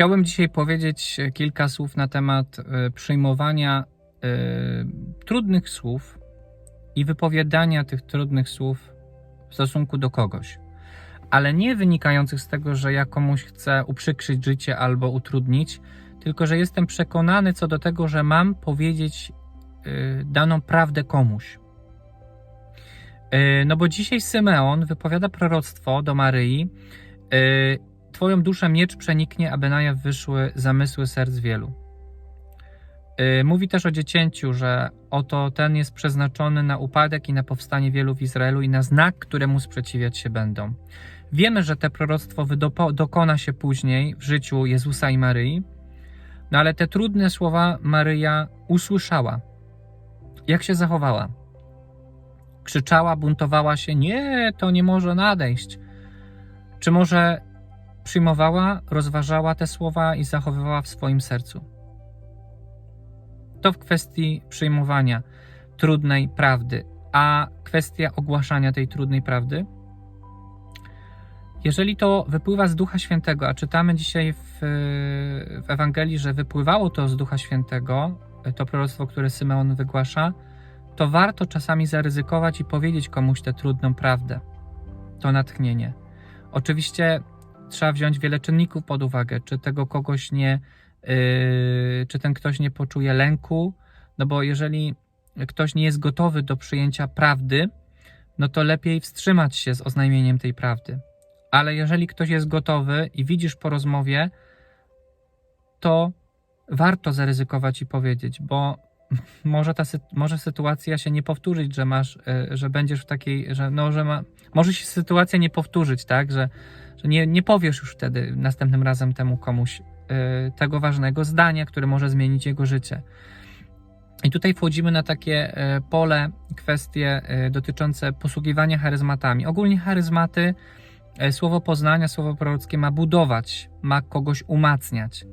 Chciałbym dzisiaj powiedzieć kilka słów na temat e, przyjmowania e, trudnych słów i wypowiadania tych trudnych słów w stosunku do kogoś. Ale nie wynikających z tego, że ja komuś chcę uprzykrzyć życie albo utrudnić, tylko że jestem przekonany co do tego, że mam powiedzieć e, daną prawdę komuś. E, No bo dzisiaj Symeon wypowiada proroctwo do Maryi. e, Twoją duszę miecz przeniknie, aby na jaw wyszły zamysły serc wielu. Yy, Mówi też o dziecięciu, że oto ten jest przeznaczony na upadek i na powstanie wielu w Izraelu i na znak, któremu sprzeciwiać się będą. Wiemy, że te proroctwo dokona się później w życiu Jezusa i Maryi, no ale te trudne słowa Maryja usłyszała. Jak się zachowała? Krzyczała, buntowała się: Nie, to nie może nadejść. Czy może przyjmowała, rozważała te słowa i zachowywała w swoim sercu. To w kwestii przyjmowania trudnej prawdy, a kwestia ogłaszania tej trudnej prawdy. Jeżeli to wypływa z Ducha Świętego, a czytamy dzisiaj w, w Ewangelii, że wypływało to z Ducha Świętego, to proroctwo, które Symeon wygłasza, to warto czasami zaryzykować i powiedzieć komuś tę trudną prawdę, to natchnienie. Oczywiście trzeba wziąć wiele czynników pod uwagę, czy tego kogoś nie, yy, czy ten ktoś nie poczuje lęku, no bo jeżeli ktoś nie jest gotowy do przyjęcia prawdy, no to lepiej wstrzymać się z oznajmieniem tej prawdy. Ale jeżeli ktoś jest gotowy i widzisz po rozmowie, to warto zaryzykować i powiedzieć, bo może ta może sytuacja się nie powtórzyć, że masz, yy, że będziesz w takiej, że no, że ma, może się sytuacja nie powtórzyć, tak, że że nie, nie powiesz już wtedy następnym razem temu komuś y, tego ważnego zdania, które może zmienić jego życie. I tutaj wchodzimy na takie y, pole, kwestie dotyczące posługiwania charyzmatami. Ogólnie charyzmaty, słowo poznania, słowo prorockie ma budować, ma kogoś umacniać.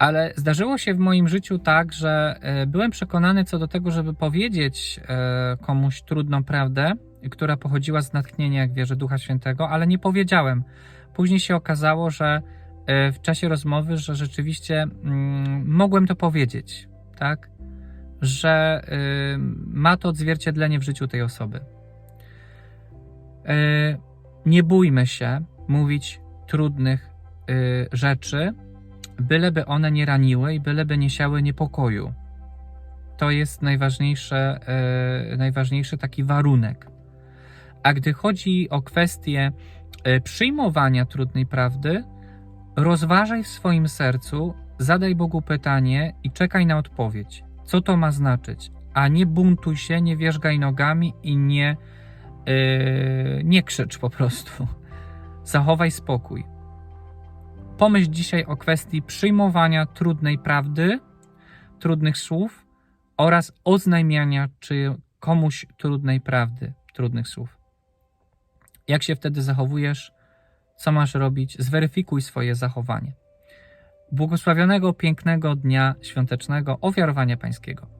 Ale zdarzyło się w moim życiu tak, że y, byłem przekonany co do tego, żeby powiedzieć y, komuś trudną prawdę, która pochodziła z natchnienia, jak wierzę, Ducha Świętego, ale nie powiedziałem. Później się okazało, że e, w czasie rozmowy, że rzeczywiście mm, mogłem to powiedzieć, tak? Że ma to odzwierciedlenie w życiu tej osoby. E, nie bójmy się mówić trudnych rzeczy, byleby one nie raniły i byleby nie siały niepokoju. To jest najważniejsze, e, najważniejszy taki warunek. A gdy chodzi o kwestię e, przyjmowania trudnej prawdy, rozważaj w swoim sercu, zadaj Bogu pytanie i czekaj na odpowiedź. Co to ma znaczyć? A nie buntuj się, nie wierzgaj nogami i nie, yy, nie krzycz po prostu. Zachowaj spokój. Pomyśl dzisiaj o kwestii przyjmowania trudnej prawdy, trudnych słów oraz oznajmiania czy komuś trudnej prawdy, trudnych słów. Jak się wtedy zachowujesz? Co masz robić? Zweryfikuj swoje zachowanie. Błogosławionego, pięknego dnia świątecznego ofiarowania Pańskiego.